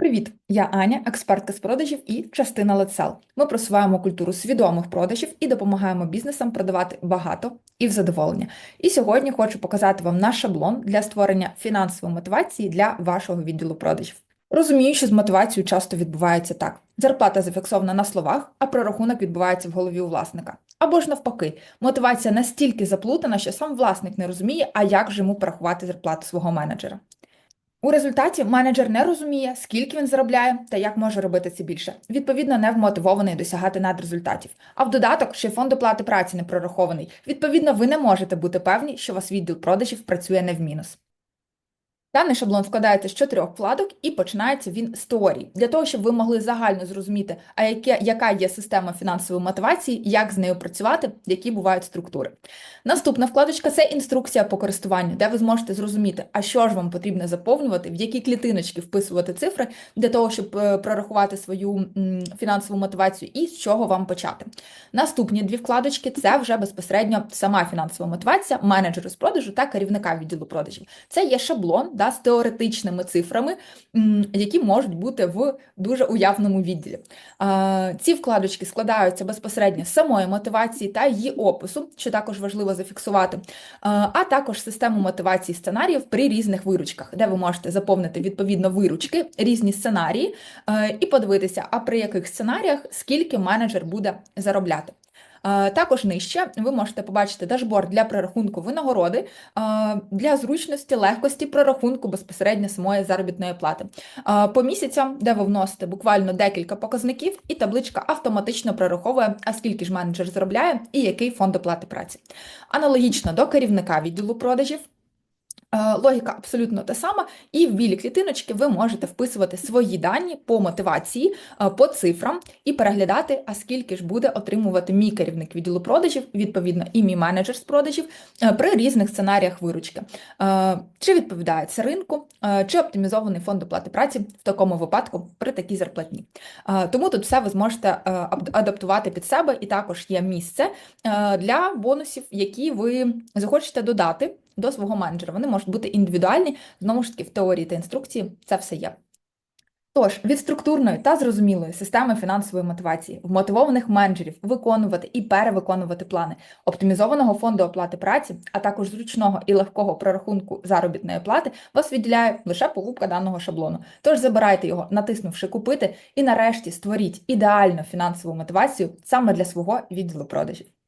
Привіт, я Аня, експертка з продажів і частина LetSell. Ми просуваємо культуру свідомих продажів і допомагаємо бізнесам продавати багато і в задоволення. І сьогодні хочу показати вам наш шаблон для створення фінансової мотивації для вашого відділу продажів. Розумію, що з мотивацією часто відбувається так: зарплата зафіксована на словах, а прорахунок відбувається в голові у власника. Або ж навпаки, мотивація настільки заплутана, що сам власник не розуміє, а як же йому порахувати зарплату свого менеджера. У результаті менеджер не розуміє, скільки він заробляє та як може робити це більше. Відповідно, не вмотивований досягати надрезультатів. А в додаток ще фонд оплати праці не прорахований. Відповідно, ви не можете бути певні, що вас відділ продажів працює не в мінус. Даний шаблон складається з чотирьох вкладок і починається він з теорії, для того, щоб ви могли загально зрозуміти, а яке, яка є система фінансової мотивації, як з нею працювати, які бувають структури. Наступна вкладочка це інструкція по користуванню, де ви зможете зрозуміти, а що ж вам потрібно заповнювати, в які клітиночки вписувати цифри для того, щоб е, прорахувати свою фінансову мотивацію і з чого вам почати. Наступні дві вкладочки це вже безпосередньо сама фінансова мотивація менеджеру з продажу та керівника відділу продажів. Це є шаблон да, з теоретичними цифрами, які можуть бути в дуже уявному відділі. Ці вкладочки складаються безпосередньо з самої мотивації та її опису, що також важливо зафіксувати, а також систему мотивації сценаріїв при різних виручках, де ви можете заповнити відповідно виручки, різні сценарії, і подивитися, а при яких сценаріях скільки менеджер буде заробляти. Також нижче ви можете побачити дашборд для прорахунку винагороди для зручності, легкості прорахунку безпосередньо самої заробітної плати. По місяцям, де ви вносите буквально декілька показників, і табличка автоматично прораховує, а скільки ж менеджер заробляє і який фонд оплати праці. Аналогічно до керівника відділу продажів. Е, логіка абсолютно та сама, і в білі клітиночки ви можете вписувати свої дані по мотивації, е, по цифрам і переглядати, а скільки ж буде отримувати мій керівник відділу продажів, відповідно, і мій менеджер з продажів е, при різних сценаріях виручки. Чи відповідає це ринку, чи оптимізований фонд оплати праці в такому випадку при такій зарплатні. Тому тут все ви зможете адаптувати під себе, і також є місце для бонусів, які ви захочете додати до свого менеджера. Вони можуть бути індивідуальні, знову ж таки, в теорії та інструкції це все є. Тож, від структурної та зрозумілої системи фінансової мотивації, вмотивованих менеджерів виконувати і перевиконувати плани, оптимізованого фонду оплати праці, а також зручного і легкого прорахунку заробітної плати, вас відділяє лише покупка даного шаблону. Тож забирайте його, натиснувши купити, і нарешті створіть ідеальну фінансову мотивацію саме для свого відділу продажів.